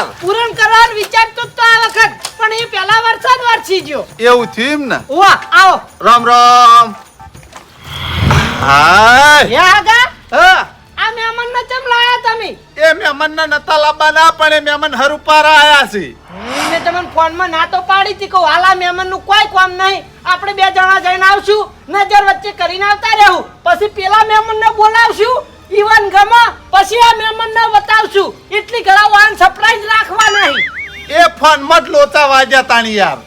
યાર પૂરણ કરવાનો વિચાર તો તો આ વખત પણ એ પહેલા વરસાદ વરસી ગયો. એવું થયું ને ઓવા આવો. રામ રામ. હાય. હે આગા? હા. આ મહેમાન ને કેમ લાયા તમે? એ મહેમાનના નતા લાવવાના પણ એ મહેમાન હર આયા છે. મેં તમને ફોનમાં ના તો પાડી હતી કહું હાલા મહેમાનનું કોઈ કામ નહીં. આપણે બે જણા જઈને આવશું નજર વચ્ચે કરીને આવતા રહેવું પછી પેલા મહેમાનને બોલાવશું. ઈવન ગમા પછી આ મહેમાનને બતાવશું. એટલી ઘણા વાન સરપ્રાઈઝ રાખવા નહીં એ ફોનમાં જ લોચા વાજ્યા તાણી યાર.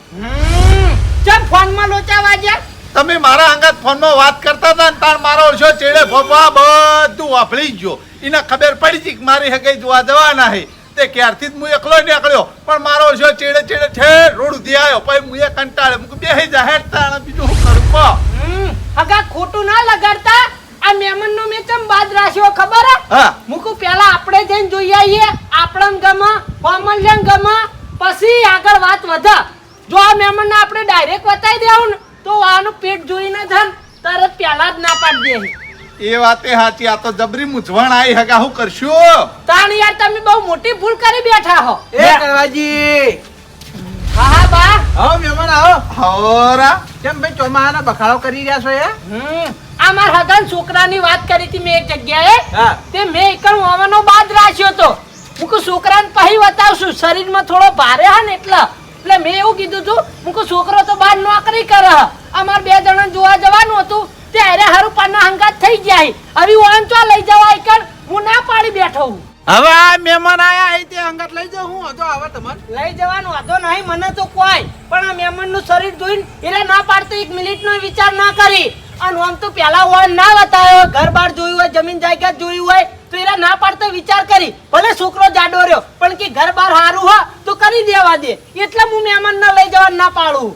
ચમ ફોન ફોનમાં લોચા વાગ્યા તમે મારા અંગત ફોનમાં વાત કરતા હતા ને તાર મારો ઓછો ચેડે ભોપા બધું વાપરી ગયો. એને ખબર પડી હતી કે મારી હગે જોવા જવાના હે તે ક્યારથી જ હું એકલો નીકળ્યો. પણ મારો ઓછો ચેડે ચેડે ઠેર રોડ ઉધી આવ્યો. પછી હું એ કંટાળે બે બેહી જાહેર તાણ બીજું શું કરું હગા ખોટું ના લગાડતા? આ મહેમાનનો મેં ચમ ખબર હે. મૂકું પેલા આપણે જઈને જોઈ આવીએ આપણને ગમે કોમલ્યન ગમે પછી આગળ વાત વધે. જો આ મહેમાનને આપણે ડાયરેક્ટ બતાવી દેવું ને તો આનું પેટ જોઈને ધન તરત પેલા જ ના પાડી દે એ વાતે સાચી આ તો જબરી મૂંઝવણ આવી હગા હું કરશું? તાણ યાર તમે બહુ મોટી ભૂલ કરી બેઠા હો. એ કરવાજી. હા હા બા. આવો મહેમાન આવો. હોરા. કેમ ભાઈ ચોમાહાના બખાડો કરી રહ્યા છો એ હમ. આ હદન હગન છોકરાની વાત કરી હતી મેં એક જગ્યાએ. હા. તે મેં એકણ હોવાનો બાદ રાખ્યો તો. હું કહું છોકરાને પછી બતાવશું શરીરમાં થોડો ભારે હા ને એટલે. એટલે મેં એવું કીધું હતું હું કહું છોકરો તો બહાર નોકરી કરે હ. અમાર બે જણા જોવા જવાનું હતું. ત્યારે હારું પાના હંગાત થઈ ગયા હવે વાન ચો લઈ જવા એકણ? હું ના પાડી બેઠો હું. હવે આ મહેમાન આયા અહીં તે અંગત લઈ જાઉં હું હતો હવે તમારે લઈ જવાનો હતો નહીં મને તો કોઈ. પણ આ મહેમાનનું શરીર જોઈને એને ના પાડતો એક મિનિટનો વિચાર ના કરી. અને આમ તો પેલા હોય ના બતાવ્યો ઘર બાર જોયું હોય જમીન જાયદાદ જોયું હોય તો એરા ના પાડતો વિચાર કરી. ભલે છોકરો જાડો રહ્યો પણ કે ઘર બાર સારું હોય તો કરી દેવા દે. એટલે હું મહેમાન ના લઈ જવા ના પાડું.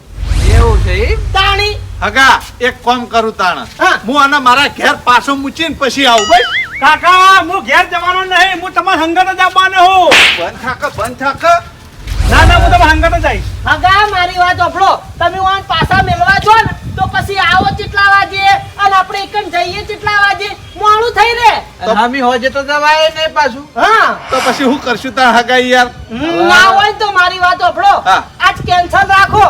એવું છે તાણી. હગા એક કામ કરું તાણ. હા. હું આને મારા ઘેર પાછો મૂકીને પછી આવું ભાઈ કાકા હું ઘેર જવાનો નહીં હું તમારા હંગત જ આવવાનો હું બંધ થાક બંધ થાક. ના ના હું તમારા હંગત જ આવીશ. હગા મારી વાત ઓફળો તમે વાન પાછા મેળવા છો ને તો પછી આવો કેટલા વાગે? અને આપણે એકન જઈએ કેટલા વાગે? મોડું થઈ રે. હામી હમી હોજે તો જવાય નહીં પાછું. હા. તો પછી હું કરશું તા હગા યાર? ના હોય તો મારી વાત ઓફળો. આજ કેન્સલ રાખો.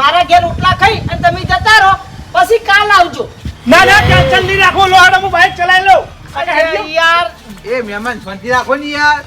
મારા ઘેર ઉટલા ખાઈ અને તમે જતા રહો. પછી કાલ આવજો. ના ના કેન્સલ નહીં રાખો. લો હાડો હું બાઈક ચલાવી લઉં. અરે યાર. એ મહેમાન શાંતિ રાખો ને યાર.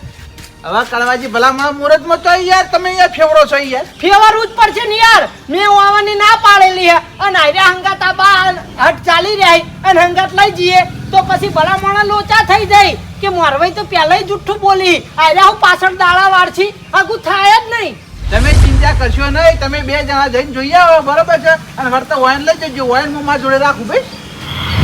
હવે કડવાજી ભલા મારા મુહૂર્તમાં તો યાર તમે યાર ફેવરો છો યાર. ફેવરવું જ પડશે ને યાર. મેં આવવાની ના પાડેલી હે. અને આર્યા હંગાત આ બા હટ ચાલી રહી અને હંગાત લઈ જઈએ તો પછી ભલા માણા લોચા થઈ જાય. કે મોરવાઈ તો પહેલાય જુઠ્ઠું બોલી. આર્યા હું પાછળ દાળા વાળછી આગું થાય જ નહીં. તમે ચિંતા કરશો નહીં તમે બે જણા જઈને જોઈ આવો બરોબર છે? અને વર્તા વાયન લઈ જજો વાયન હું મારા જોડે રાખું ભાઈ.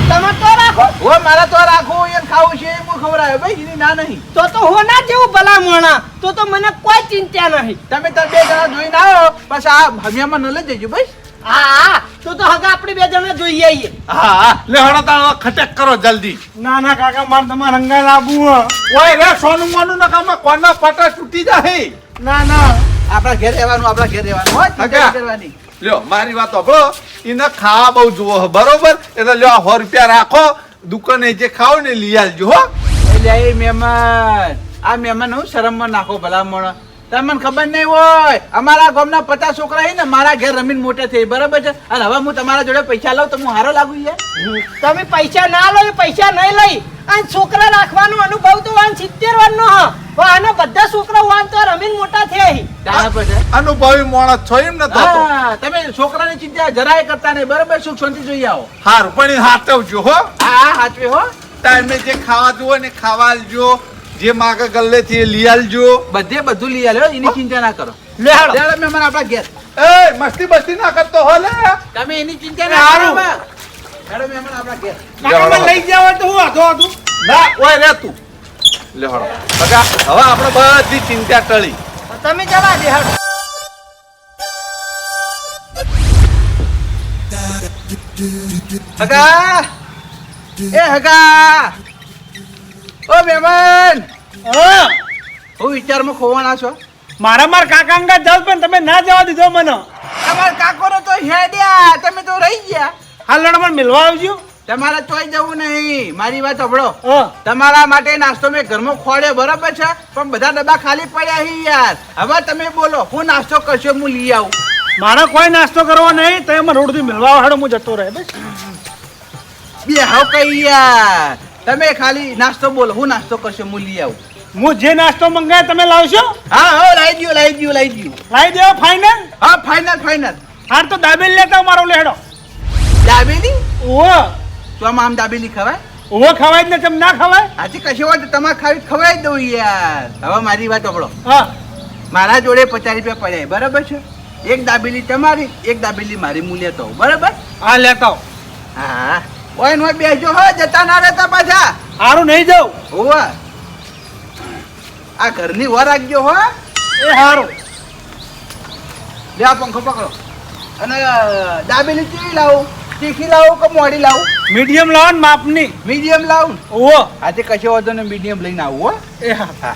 તમે તો રાખો. હો મારા તો રાખો એને ખાવું છે હું ખવડાવે. ભાઈ એની ના નહીં. તો તો હોના જેવું ભલા મોણા તો તો મને કોઈ ચિંતા નહીં. તમે તાર બે જણા જોઈને આવો. પછી આ હમિયામાં ન લઈ જજો ભાઈ. હા હા. તો તો હગા આપણે બે જણા જોઈએ આવીએ. હા હા. લે હળો તાણ ખટેક કરો જલ્દી. ના ના કાકા મારે તમારા હંગાત આવવું હે. ઓય રે સોનું મોનું નકામાં કોના પટા તૂટી જાય ના ના. આપણા ઘેર રહેવાનું આપણા ઘેર રહેવાનું. હોય કરવાની. લ્યો, મારી વાત સાંભળો એને ખાવા બહુ જુઓ બરોબર? એટલે લ્યો સો રૂપિયા રાખો, દુકાને જે ખાવ ને લઈ આલજો હો. એટલે એ મહેમાન, આ મહેમાન હું શરમમાં નાખો ભલા મોણો તમને ખબર નહીં હોય અમારા ગામના પચાસ છોકરા છે ને મારા ઘેર રમીને મોટા થઈ બરાબર છે? અને હવે હું તમારા જોડે પૈસા લઉં તો હું હારો લાગુ યાર તમે પૈસા ના લો પૈસા નહીં લઈ. અને છોકરા રાખવાનો અનુભવ તો વાન સિત્તેર વાન નો હા આના બધા છોકરા વાન તો રમીને મોટા થયા. અનુભવી માણસ છો એમ ને તમે છોકરાની ચિંતા જરાય કરતા નહીં બરાબર? સુખ શાંતિ જોઈ આવો. હારું પણ હાથવજો હો. હા હા હાચવે હો. ટાઈમે જે ખાવા જુઓ ને ખાવા આલજો જે માગે ગલ્લે થી લઈ આલજો. બધે બધું લઈ આલ્યો એની ચિંતા ના કરો. લે હાલો. ચાલો મને આપણા ગેસ એ મસ્તી બસ્તી ના કરતો હો લે. તમે એની ચિંતા ના. કરો ચાલો મહેમાન. આપણા ઘેર. કાકા મને લઈ જાવ તો હું આધો આધો ના ઓય રે તું. લે હળો બગા હવે આપણે બધી ચિંતા ટળી. તમે જવા દે હાલો. હગા. એ હગા. ઓ મહેમાન હા હું વિચારમાં ખોવાના છો? મારા માર કાકા અંગા જાવ પણ તમે ના જવા દીધો મને. તમાર કાકોનો તો હેડ્યા તમે તો રહી ગયા. હાલ લડો મને મિલવા આવજો. તમારે ચોઈ જવું નહીં. મારી વાત સાંભળો. હા તમારા માટે નાસ્તો મેં ઘરમાં ખોડ્યો બરાબર છે? પણ બધા ડબ્બા ખાલી પડ્યા છે યાર. હવે તમે બોલો હું નાસ્તો કરશો હું લઈ આવું. મારે કોઈ નાસ્તો કરવો નહીં તો એમાં રોડથી મિલવા હાડો હું જતો રહે બસ. બે હાવ કઈ યાર. તમે ખાલી નાસ્તો બોલો હું નાસ્તો કરશો હું લઈ આવું. હું જે નાસ્તો મંગાય તમે લાવશો? હા હા લાવી દઉં લાવી દઉં લાવી દઉં લાવી દેવો ફાઇનલ હા ફાઇનલ ફાઇનલ હાર તો દાબેલ લેતા મારો લેડો દાબેલી? ઓ તો આમ દાબેલી ખવાય? ઓ ખવાય જ ને તમ ના ખવાય? આજે કશી વાત તમારે ખાવી ખવાય દઉં યાર. હવે મારી વાત સાંભળો હા. મારા જોડે પચાસ રૂપિયા પડ્યા બરાબર છે? એક દાબેલી તમારી એક દાબેલી મારી હું લેતો બરાબર? હા લેતા. હા. ઓય નો બેસજો હો જતા ના રહેતા પાછા. હારું નહીં જાઉં. હોવા. આ ઘરની વાર રાખજો હો. એ હારું. લે આ પંખો પકડો. અને દાબેલી કેવી લાવું. તીખી લાવું કે મોડી લાવું? મીડિયમ લાવો ને માપની. મીડિયમ લાવું ઓહો આજે કશો વાંધો ને મીડિયમ લઈને આવું હો. એ હા. હા.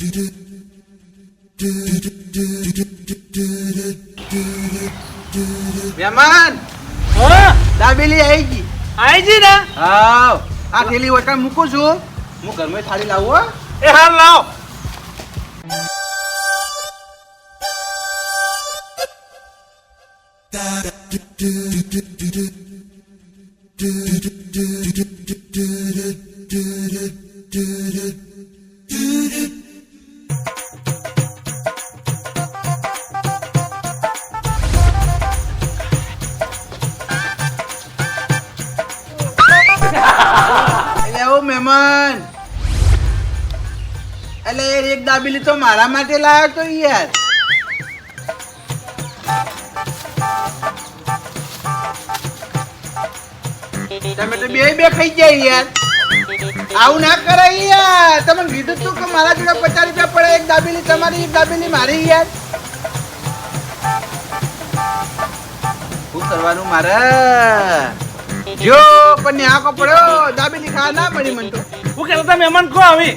દાબેલી આવી ગઈ. આવી ગઈ ને? હા આ થેલી વટાણ મૂકું છું? હું ઘરમાં થાળી લાવું હો. એ હાર લાવો. એટલે એટલે એ એક દાબેલી તો મારા માટે લાવ્યો તો યાર. તમે તો બે બે ખાઈ જાય યાર. આવું ના કરાય યાર. તમે કીધું તું કે મારા જોડે પચાસ રૂપિયા પડે, એક દાબેલી તમારી, એક દાબેલી મારી યાર. શું કરવાનું મારે? જો, પણ આંખો પડ્યો. દાબેલી ખાવા ના પડી મને તો. હું કહેતો તમે મહેમાન કો આવી.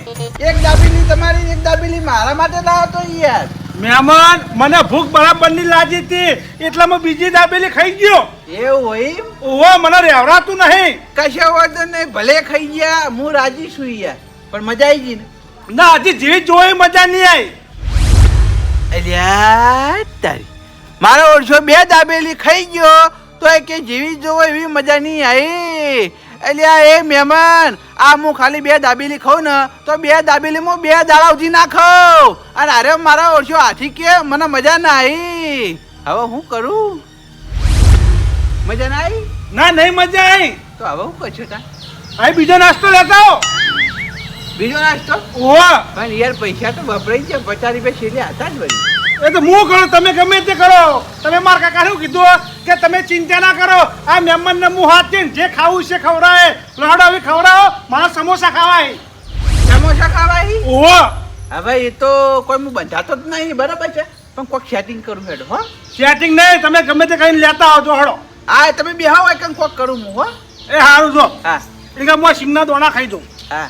એક દાબેલી તમારી એક દાબેલી મારા માટે લાવો તો યાર. મહેમાન મને ભૂખ બરાબરની લાગી હતી. એટલે હું બીજી દાબેલી ખાઈ ગયો. એવું હોય ઓહો મને રેવરાતું નહીં. કશે વાંધો નહીં ભલે ખાઈ ગયા હું રાજી છું યાર. પણ મજા આવી ગઈ ને? ના હજી જેવી જોઈ મજા નહીં આવી અલ્યા તારી. મારો ઓળશો બે દાબેલી ખાઈ ગયો તો એ કે જેવી જોવો એવી મજા નહીં આવી અલ્યા એ મહેમાન આ હું ખાલી બે દાબેલી ખાઉં ને તો બે દાબેલી હું બે દાડા ઉધી ના ખાઉં અને અરે મારા ઓછો હાથી કે મને મજા ના આવી હવે હું કરું? મજા ના આવી ના નહીં મજા આવી તો હવે હું કરશું તા? અહીં બીજો નાસ્તો લેતા આવો. બીજો નાસ્તો? ઓવો પણ યાર પૈસા તો વપરાઈ છે પચાસ રૂપિયા છેલ્લે હતા જ વળી એ તો હું કરું તમે ગમે તે કરો. તમે મારા કાકા શું કીધું કે તમે ચિંતા ના કરો. આ મહેમાન ને હું હાથ દઈને જે ખાવું છે ખવડાવે. લહડો આવી ખવડાવો. મારા સમોસા ખાવાય. સમોસા ખાવાય? ઓવો હવે એ તો કોઈ હું બંધાતો જ નહીં બરાબર છે. પણ કોઈક સેટિંગ કરું હેડો હો. સેટિંગ નહીં તમે ગમે તે કરીને લેતા આવજો હડો. આ તમે બેહાવો એક કોક કરું હું હો. એ સારું જો. હા. એટલે હું સિંગના દોણા ખાઈ દઉં. હા.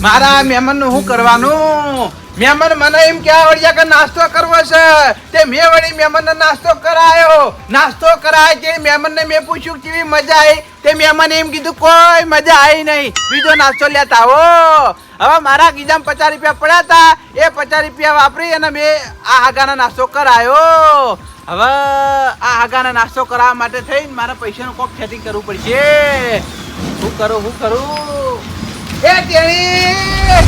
મારા મહેમાનનું શું કરવાનું? મહેમાન મને એમ ક્યાં વળ્યા કે નાસ્તો કરવો છે. તે મેં વળી મહેમાન નાસ્તો કરાયો. નાસ્તો કરાય તે મહેમાન ને મેં પૂછ્યું કેવી મજા આવી? તે મહેમાન એમ કીધું, કોઈ મજા આવી નહીં. બીજો નાસ્તો લેતા આવો. હવે મારા ગીજામાં પચાસ રૂપિયા પડ્યા હતા. એ પચાસ રૂપિયા વાપરી અને મેં આ હાગાનો નાસ્તો કરાયો. હવે આ હાગાનો નાસ્તો કરાવવા માટે થઈને મારા પૈસાનું કોક સેટિંગ કરવું પડશે. હું કરું હું કરું? એ તેણી!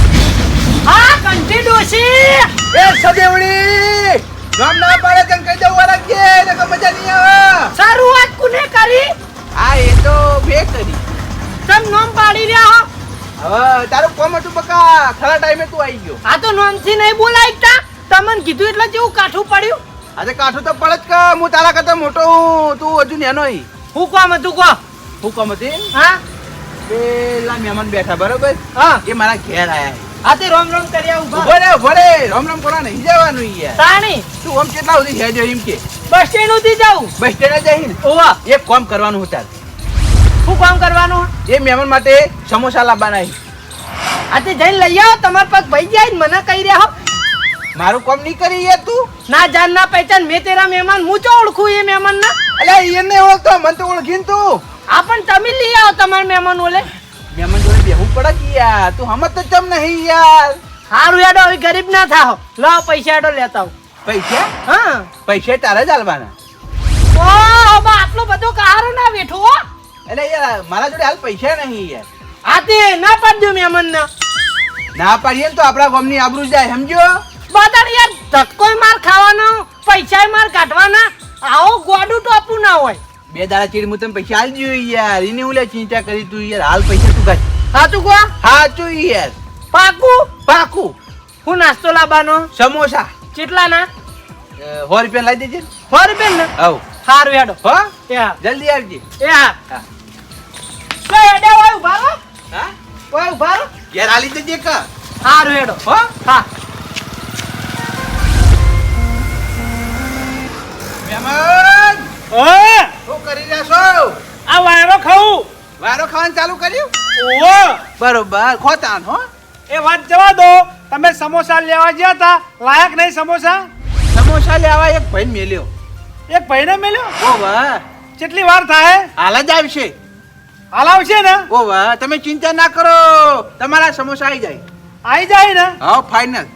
હા કંઠી ડોશી! એ સદેવડી નામ ના પાડે તને કહી દઉં વાળા કે નકર મજા નહીં આવે. શરૂઆત કુને કરી? આ એ તો બે કરી. તમ નોમ પાડી રહ્યા હો. હવે તારું કોમ હતું બકા ખરા ટાઈમે તું આવી ગયો. આ તો નોમથી નહીં બોલાયતા તમને કીધું એટલે જેવું કાઠું પડ્યું. આજે કાઠું તો પડે જ કે? હું તારા કરતા મોટો હું તું હજુ નેનો હું. કોમ હતું કો હું કોમ હતી? હા. પેલા મહેમાન બેઠા બરોબર? હા. એ મારા ઘેર આયા આ તે રોમ રોમ કર્યા આવું ઊભા રે ઊભો રે. રામ રામ કોના નહીં જવાનું યાર. તાણી. તું આમ કેટલા સુધી છે એમ કે? બસ સ્ટેન્ડ સુધી જાઉં. બસ સ્ટેન્ડ જઈ ને. ઓવા એક કામ કરવાનું હતું શું કામ કરવાનું? એ મહેમાન માટે સમોસા લાવવાના છે. આ જઈને લઈ આવો તમારા પગ ભાઈ જાય ને મને કહી રહ્યા હો. મારું કામ નહીં કરી યાર તું? ના જાન ના પહેચાન મેં તેરા મહેમાન હું ચો ઓળખું એ મહેમાન ના અલ્યા એને ઓળખતો મને તો ઓળખીને તું. આ પણ તમે લઈ આવો તમારા મહેમાન ઓલે. મહેમાન જોડે બેહવું પડે કે યાર? તું હમત તો ચમ નહીં યાર? હારું યાડો હવે ગરીબ ના થાઓ લો પૈસા યાડો લેતા પૈસા? હા. પૈસા તારે જ આલવાના ઓ બા આટલો બધો કારો ના બેઠો હો. એટલે યાર મારા જોડે હાલ પૈસા નહીં યાર. આ તે ના પાડજો મહેમાન ના ના પાડીએ તો આપણા ગામની આબરૂ જાય સમજો બતાડ યાર ધક્કો માર ખાવાનો પૈસાય માર કાઢવાના. આવો ગોડું ટોપું ના હોય. બે દાડા ચીડ હું તને પૈસા આલજો યાર. એને હું લે ચિંતા કરી તું યાર. હાલ પૈસા તું કાઢ. સાચું કો સાચું યાર. પાકું? પાકું. હું નાસ્તો લાવવાનો. સમોસા. કેટલા ના સો રૂપિયા લાવી દેજે. સો રૂપિયા ને? હવ સારું હેડો. હો? હા. જલ્દી આવજે. એ હા. કઈ હેડે હોય ઊભા રહો. હા? હોય ઊભા રહો. યાર આલી દેજે કા હારું હેડો. હો? હા. મહેમાન! ઓય શું કરી રહ્યા છો? આ વાયરો ખાઉં. વાયરો ખાવાનું ચાલુ કર્યું? ઓવો બરોબર. ખોતાન હો. એ વાત જવા દો. તમે સમોસા લેવા ગયા હતા લાયક નહીં સમોસા? સમોસા લેવા એક ભાઈ મેલ્યો. એક ભાઈને મેલ્યો? ઓ વાહ. કેટલી વાર થાય? હાલ જ આવશે. હાલ આવશે ને? ઓ વાહ તમે ચિંતા ના કરો. તમારા સમોસા આવી જાય. આવી જાય ને? હા ફાઇનલ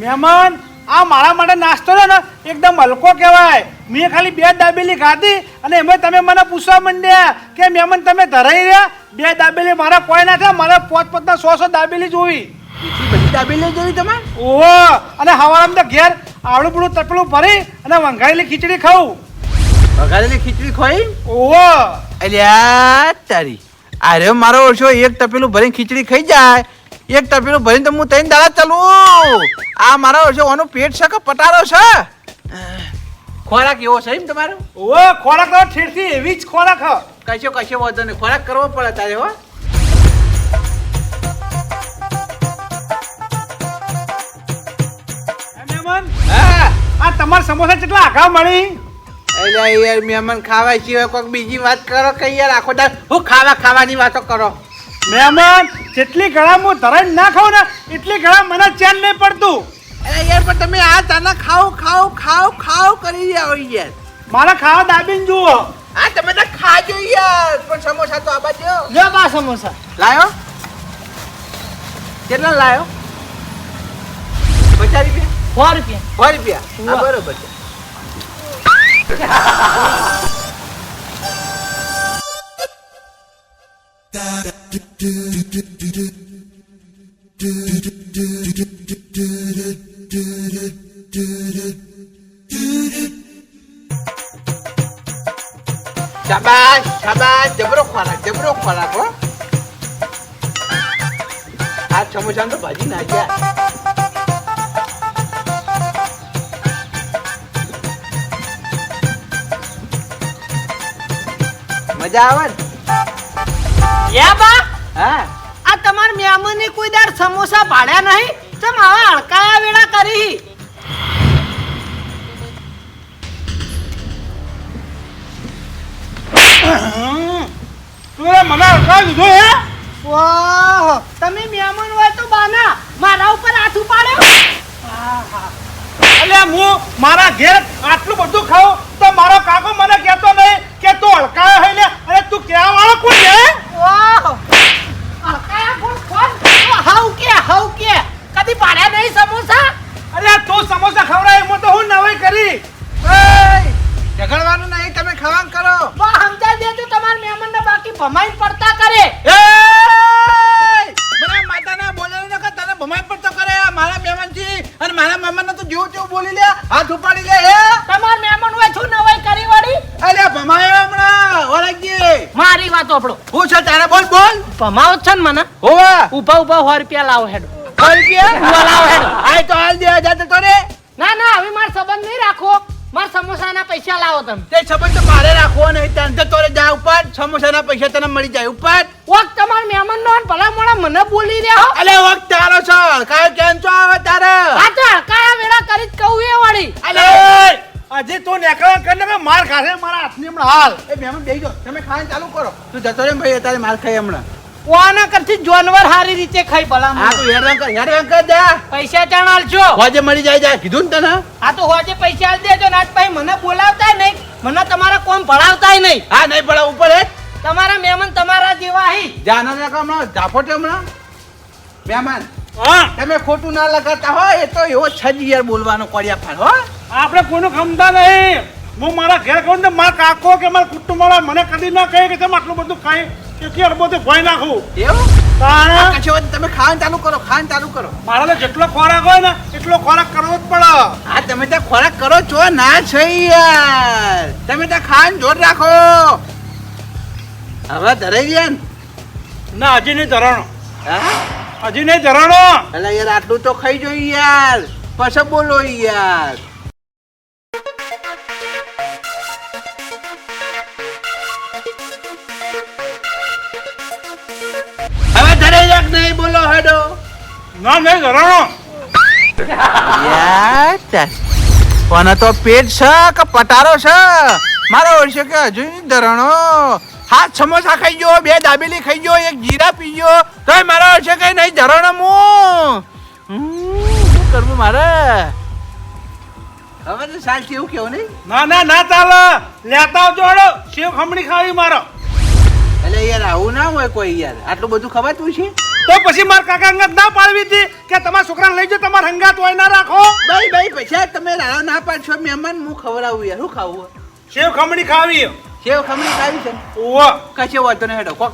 મહેમાન આ મારા માટે નાસ્તો છે ને એકદમ હલકો કહેવાય. મેં ખાલી બે દાબેલી ખાધી અને એમાં તમે મને પૂછવા માંડ્યા કે મહેમાન તમે ધરાઈ રહ્યા? બે દાબેલી મારા કોઈ ના થયા મારે પોત પોતના સો સો દાબેલી જોવી. એટલી બધી દાબેલી જોઈ તમે ઓહો અને હવારમાં તો ઘેર આવડું બધું તપેલું ભરી અને વંઘાયેલી ખીચડી ખાવું વઘારેલી ખીચડી ખોઈ? ઓહો. અલ્યા તારી. અરે મારો ઓછો એક તપેલું ભરીને ખીચડી ખાઈ જાય. એક તપેલું ભરીને તો હું ત્રણ દાડા ચાલું. આ મારો ઓછો ઓનું પેટ છે કે પટારો છે? ખોરાક એવો છે એમ તમારો? ઓ ખોરાક તો ઠેરથી એવી જ ખોરાક હ. કશો કશો વાંધો નહીં. ખોરાક કરવો પડે તારે હો. હા આ તમારા સમોસા કેટલા આઘા મળી? એટલે યાર મહેમાન ખાવા સિવાય કોઈક બીજી વાત કરો કે યાર આખો દાડ? હું ખાવા ખાવાની વાતો કરો. મહેમાન જેટલી ઘણા હું ધરાઈને ના ખાઉં ને એટલી ઘણા મને ચેન નહીં પડતું. અરે યાર પણ તમે આ તાના ખાવ ખાવ ખાઓ ખાઓ કરી રહ્યા હોય યાર. મારે ખાવા દાબીને જુઓ. આ તમે તો ખાજો યાર. પણ સમોસા તો આ બાજુ લ્યો બા સમોસા. લાયો? કેટલા લાયો? પચાસ રૂપિયા? સો રૂપિયા. સો રૂપિયા? હા ઉવ્વ. બરોબર છે શાબાશ શાબાશ જબરો ખોરાક જબરો ખોરાક હો આ સમોસા તો ભાજી નાખ્યા મજા આવે ને યા બા? હા. આ તમાર મહેમાને કોઈ દાર સમોસા પાડ્યા નહીં? તમ આવા અડકાયા વેળા કરી. તું મને અડકાવી દીધો હે? વાહ તમે મહેમાન હોય તો બાના મારા ઉપર હાથ ઉપાડ્યો? એટલે હું મારા ઘેર આટલું બધું ખાઉં તો મારો કાકો મને કહેતો નહીં કે તું હલકાયો હોય ને તું ક્યાં વાળો કોણ છે ઓહ અકાયા કોણ કોણ? હાઉ કે હાઉ કે. કદી પાડ્યા નહીં સમોસા? અરે તું સમોસા ખવડાય એમાં તો હું નવાઈ કરી. ઝઘડવાનું નહીં તમે ખાવાનું કરો. બા સમજાઈ દેજો તમારા મહેમાનને બાકી ભમાઈ પડતા કરે. એ મને માતાના ન નકા તને ભમાઈ પડતો કરે આ મારા મહેમાનજી અને મારા મહેમાનને તો જેવું તેવું બોલી લે હાથ ઉપાડી લે એ તમારા મહેમાન હોય છું અલ્યા ભમાયો હમણાં ઓળખજી મારી વાત આપણો. હું છે તારે બોલ બોલ. ભમાવો છે ને મને. હોવા. ઊભા ઊભા સો રૂપિયા લાવો હેડો. ઓળખી રૂપિયા? લાવો હેડો. આ તો હાલ દે જાતે તો રે ના ના હવે માર સંબંધ નહીં રાખો માર સમોસાના પૈસા લાવો તમે. તે સંબંધ તો મારે રાખવો નહીં તને તો તોરે જા ઉપર. સમોસાના પૈસા તને મળી જાય ઉપર. વખત તમાર મહેમાન નો ભલા મોણા મને બોલી રહ્યા અલે વખત તારો છો. કાય કેમ છો આવે તારે? આ તો કાયા વેળા કરી જ કહું એ વાળી. અલે! હજી તું નેકળવા કર ને માર ખાશે મારા હાથની હમણાં હાલ. એ મહેમાન બેહી જાઓ. તમે ખાવાનું ચાલુ કરો. તું જતો રે ભાઈ તારે માલ ખાઈ હમણાં. કોના કરતી જાનવર હારી રીતે ખાઈ ભલા હા મોણા. તું હેડવાન કર હેરાન કર દે પૈસા ચાણ આલજો. હોજે મળી જાય જાય કીધું ને તને? આ તો હોજે પૈસા આલ દેજો નાટ ભાઈ મને બોલાવતા નહીં. મને તમારા કોમ ભણાવતાય નહીં. હા નહીં પડે ઉપર હે. તમારા મહેમાન તમારા જેવા હી. જાના ને હમણાં ઝાપોટે હમણાં. મહેમાન હા. તમે ખોટું ના લગાતા હોય એ તો એવો છજ યાર બોલવાનો કોડિયા ફાડ હો. આપણે કોઈનું ખમતા નહીં. હું મારા ઘેર કહું ને મારા કાકો કે મારા કુટુંબ વાળા મને કદી ના કહે કે તમે આટલું બધું ખાઈ કેટલી અડબોથી ભોય નાખું. એવું? તમે ખાવાનું ચાલુ કરો ખાવાનું ચાલુ કરો. મારા જેટલો ખોરાક હોય ને એટલો ખોરાક કરવો જ પડે. હા તમે ત્યાં ખોરાક કરો છો? ના છે યાર. તમે ત્યાં ખાવાનું જોર રાખો. હવે ધરાઈ ગયા ને? ના હજી નહીં ધરાણો. હા? હજી નહીં ધરાણો. એટલે યાર આટલું તો ખાઈ જોઈએ યાર. પછી બોલો યાર. હેડો ના નહીં ધરાણો યાર કોને તો પેટ છે કે પટારો છે? મારો ઓળશે કે હજુ ધરણો. હાથ સમોસા ખાઈ ગયો બે દાબેલી ખાઈ ગયો એક જીરા પી ગયો. તો મારો ઓળશે કે નહીં ધરણો હું હમ, શું કરવું મારે? હવે તો સાલ કેવું કેવું નહીં? ના ના ના ચાલે. લેતા આવજો હળો સેવ ખમણી ખાવી મારો. એટલે યાર આવું ના હોય કોઈ યાર. આટલું બધું ખબર તું છે તો પછી માર કાકા અંગત ના પાડવી હતી કે તમારા છોકરાને લઈ જાઓ તમારા હંગાત હોય ના રાખો. ભાઈ ભાઈ પૈસા તમે રાડો ના પાડશો મહેમાન હું ખવડાવું યાર શું ખાવું સેવ ખમણી ખાવી. સેવ ખમણી ખાવી છે ને? કશે વાત વાંધો નહીં હેડો કોક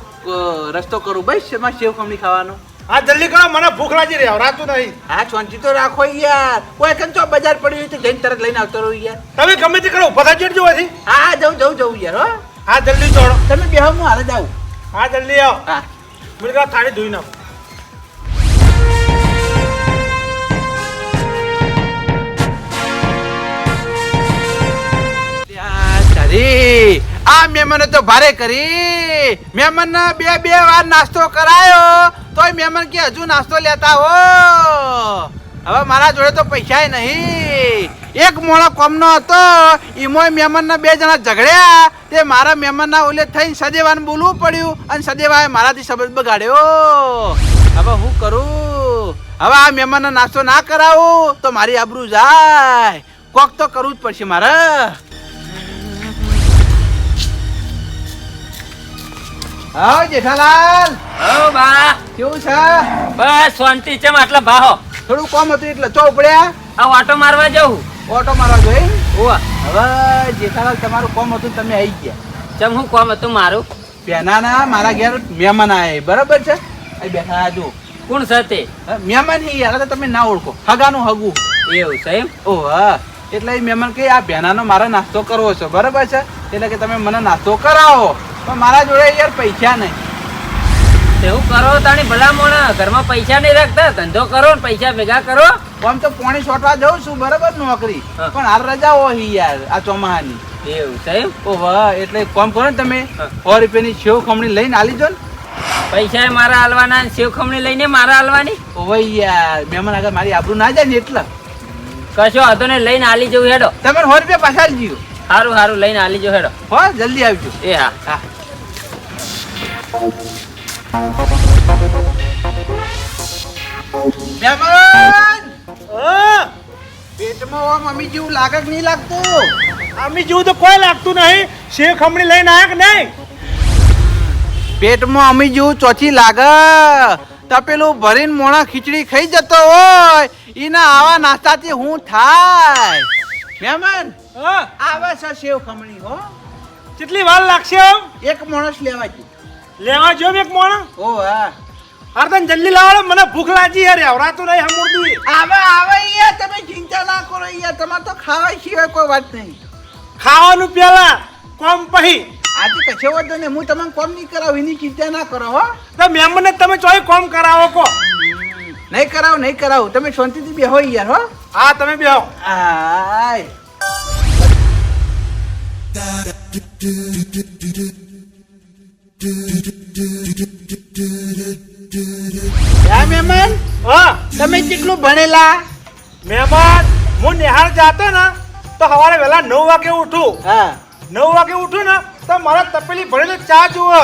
રસ્તો કરું ભાઈ એમાં સેવ ખમણી ખાવાનો. હા જલ્દી કરો મને ભૂખ લાગી રહી રાતું નહીં. હા ચોંચી તો રાખો યાર. કોઈ કંચો બજાર પડ્યું હોય તો જઈને તરત લઈને આવતો રહું યાર. તમે ગમે તે કરો ઊભા થઈ જજો અહીંથી. હા હા જવું જવું જવું યાર હો. હા જલ્દી જોડો તમે બેહો હું હાલ જાઉં. હા જલ્દી આવો. હા. મને થાળી ધોઈ નાખો. ત્યાં આ મહેમાને તો ભારે કરી. મહેમાન બે બે વાર નાસ્તો કરાયો. તોય મહેમાન કે હજુ નાસ્તો લેતા હો. હવે મારા જોડે તો પૈસા નહીં. એક મોણો કોમનો હતો. એમાં મહેમાનના બે જણા ઝઘડ્યા. તે મારા મહેમાનના ઉલ્લેખ થઈને સદેવાને બોલવું પડ્યું અને સદેવાએ મારાથી શબ્દ બગાડ્યો. હવે હું કરું? હવે આ મહેમાનનો નાસ્તો ના કરાવું તો મારી આબરૂ જાય. કોક તો કરવું જ પડશે મારે. હા જેઠાલાલ. હો બા. કેવું છે? બસ શાંતિ છે આટલા ભાહો. થોડું કોમ હતું એટલે ચો ઉપડ્યા આ ઓટો મારવા જવું ઓટો મારવા જોઈ ઓવા. હવે જેઠાલાલ તમારું કોમ હતું તમે આવી ગયા. ચમ હું કોમ હતું મારું? પહેલાના મારા ઘેર મહેમાન આવે બરાબર છે? અહીં બેઠા જો કોણ છે તે મહેમાન હી યાર તમે ના ઓળખો. હગાનું હગું. એવું છે એમ? ઓ હા એટલે મહેમાન કે આ બેનાનો મારે નાસ્તો કરવો છે. બરાબર છે? એટલે કે તમે મને નાસ્તો કરાવો. પણ મારા જોડે યાર પૈસા નહીં. એવું કરો તાણી ભલા મોણા ઘરમાં પૈસા નહીં રાખતા ધંધો કરો ને પૈસા ભેગા કરો. આમ તો પોણી છોટવા જઉં છું બરાબર નોકરી. પણ હાલ રજા હોય યાર આ ચોમાહાની. એવું સાહેબ ઓહ એટલે કોમ કરો ને તમે સો રૂપિયાની સેવ ખમણી લઈને આલી જો ને. પૈસા મારા હાલવાના ને સેવ ખમણી લઈને મારા હાલવાની? ઓ ભાઈ યાર મહેમાન આગળ મારી આબરૂ ના જાય ને એટલે. કશો હતો ને લઈને આલી જવું હેડો. તમે સો રૂપિયા પાછા જીઓ સારું સારું લઈને આલી જો હેડો. હો જલ્દી આવજો. એ હા હા. મહેમાન! પેટમાં ઓમ અમી જેવું લાગે કે નહીં લાગતું? અમી જેવું તો કોઈ લાગતું નહીં. સેવ ખમણી લઈને આયા કે નહીં? પેટમાં અમી જેવું ચોથી લાગે. તપેલું ભરીને મોણા ખીચડી ખાઈ જતો હોય. એના આવા નાસ્તાથી હું થાય. મહેમાન! આવે છે સેવ ખમણી હો. કેટલી વાર લાગશે આમ? એક માણસ લેવા જો લેવા જો એક માણસ? ઓ હા. અરે તને જલ્દી લાવો મને ભૂખ લાગી યાર આવરાતું નહીં હમુરદું. આવે આવે યાર તમે ચિંતા ના કરો યાર તમારે તો ખાવા સિવાય કોઈ વાત નહીં. ખાવાનું પેલા કોમ પછી આજે કશો વાંધો ને હું તમને કોમ નહીં કરાવું એની ચિંતા ના કરો હો. તો મેમને તમે ચોય કોમ કરાવો કો. નહીં કરાવો નહીં કરાવું તમે શાંતિથી બેહો યાર હો. હા તમે બેહો. આય. મહેમાન હા તમે કેટલું ભણેલા? મહેમાન હું નિહાળ જાતો ને તો સવારે વહેલા નવ વાગે ઉઠું. હા. નવ વાગે ઉઠું ને તો મારા તપેલી ભરેલી ચા જુઓ.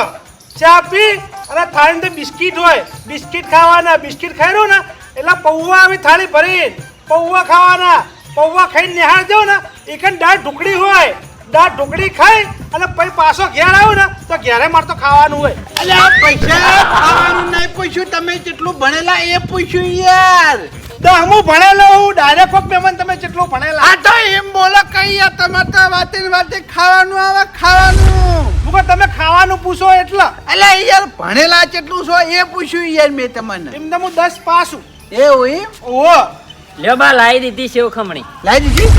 ચા પી અને થાળીને બિસ્કિટ હોય. બિસ્કિટ ખાવાના બિસ્કિટ ખાઈ ને એટલે પૌવા આવી થાળી ભરી પૌવા ખાવાના. પૌવા ખાઈને નિહાળ જાઉં ને એક દાળ ઢુકડી હોય. દાળ ઢુકડી ખાઈ અને પછી પાછો ઘેર આવ્યો ને તો ઘેરે મારે તો ખાવાનું હોય. એટલે આ પૈસા ખાવાનું નહીં પૂછ્યું. તમે કેટલું ભણેલા એ પૂછ્યું યાર. તો હું ભણેલો હું ડાયરેક્ટ કોક મહેમાન તમે કેટલું ભણેલા. હા તો એમ બોલો કઈ યાર તમારે તો વાતે વાતે ખાવાનું આવે ખાવાનું. કહું તમે ખાવાનું પૂછો એટલે. એટલે યાર ભણેલા કેટલું છો એ પૂછ્યું યાર મેં તમને. એમ તો હું દસ પાસ એવું એમ? ઓહો. લ્યો બા લાવી દીધી સેવ ખમણી લાવી દીધી?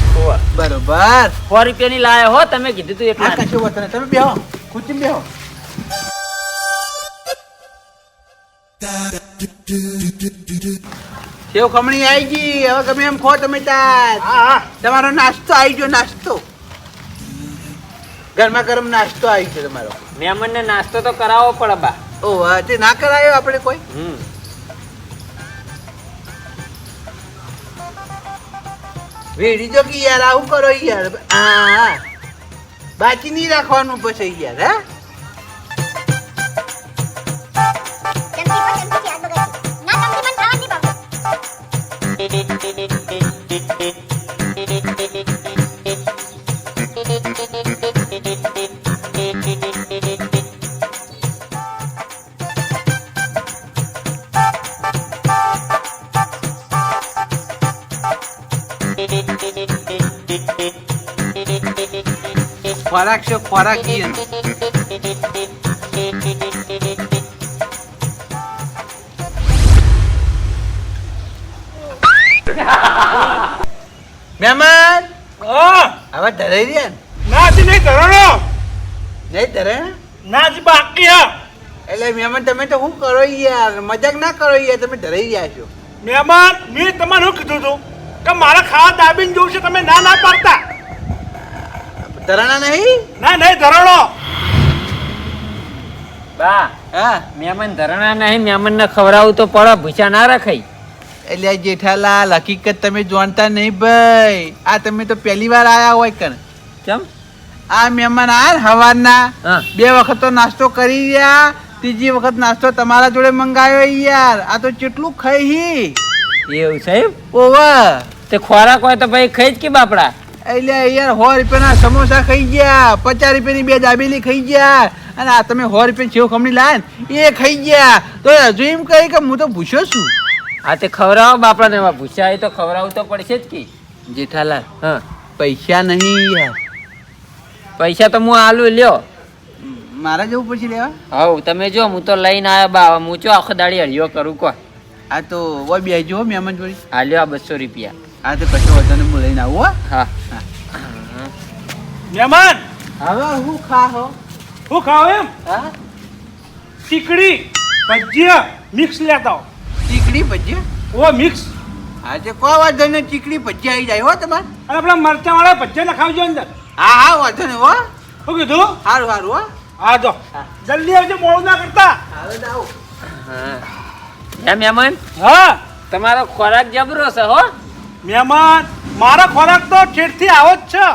બરોબર. સો રૂપિયાની લાયા હો તમે કીધું તું આ એટલા કશું વાત તમે બેહો. ખુચી બેહો. સેવ ખમણી આવી ગઈ. હવે ગમે એમ ખો તમે તાર હા હા. તમારો નાસ્તો આવી ગયો નાસ્તો. ગરમા ગરમ નાસ્તો આવી ગયો તમારો. મહેમાનને નાસ્તો તો કરાવવો પડે બા. ઓ તે ના કરાયો આપણે કોઈ? હમ. વેડી જો કે યાર આવું કરો યાર. હા બાકી નહીં રાખવાનું પછી યાર હા? ખોરાક છે ખોરાક ઈ. મહેમાન! હા. હવે ધરાઈ રહ્યા ના? હજી નહીં ધરણો નહીં ધરે? ના હજી બાકી હા. એટલે મહેમાન તમે તો શું કરો યાર? મજાક ના કરો યાર તમે ધરાઈ રહ્યા છો. મહેમાન મેં તમારે શું કીધું હતું કે મારા ખાવા દાબીને જોવું છે તમે ના ના પાડતા. ધરાણા નહીં? ના નહીં ધરાણો. બા હા? મેમન ધરાણા નહીં મેમન ને ખવડાવું તો પડે ભૂસા ના રખાય. એટલે આ જેઠાલાલ હકીકત તમે જાણતા નહીં ભાઈ. આ તમે તો પહેલી વાર આયા હોય કણ. ચમ આ મહેમાન આ હવારના. હા. બે વખત તો નાસ્તો કરી રહ્યા. ત્રીજી વખત નાસ્તો તમારા જોડે મંગાવ્યો યાર. આ તો કેટલું ખાઈ એવું સાહેબ ઓવા. તે ખોરાક હોય તો ભાઈ ખાઈ જ કે બાપડા? એટલે યાર સો રૂપિયાના સમોસા ખાઈ ગયા પચાસ રૂપિયાની બે દાબેલી ખાઈ ગયા. અને આ તમે સો રૂપિયા સેવ ખમણી લાય એ ખાઈ ગયા. તો હજુ એમ કહી કે હું તો ભૂસ્યો છું. હા તે ખવડાવો બાપરાને એમાં ભૂસા તો ખવડાવવું તો પડશે જ કે. જેઠાલાલ હા. પૈસા નહીં યાર. પૈસા તો હું આલુ લ્યો. મારા જવું પછી લેવા? હવ તમે જો હું તો લઈને આવ્યો બા હું ચો આખો દાડી હળિયો કરું કો. આ તો ઓય બેજો હો મહેમાન જોડી. આ લ્યો આ બસો રૂપિયા. આ તો કશો વધારે હું લઈને આવું હો. હા. મહેમાન હવે હું ખા હો હું ખાવ એમ? હા? ચીકડી ભજીયા મિક્સ લેતા આવો. ચીકડી ભજીયા? ઓ મિક્સ. આજે કોઈ વાંધો નહીં ચીકડી ભજીયા આવી જાય હો તમારે. અને આપણા મરચાં વાળા ભજીયા નખાવજો અંદર. હા હા વાંધો નહીં હો. શું કીધું? સારું સારું હો. હા જો. જલ્દી આવજો મોડું ના કરતા. હા. એમ મહેમાન હા. તમારો ખોરાક જબરો છે હો. મહેમાન મારો ખોરાક તો ઠેઠથી આવો જ છે.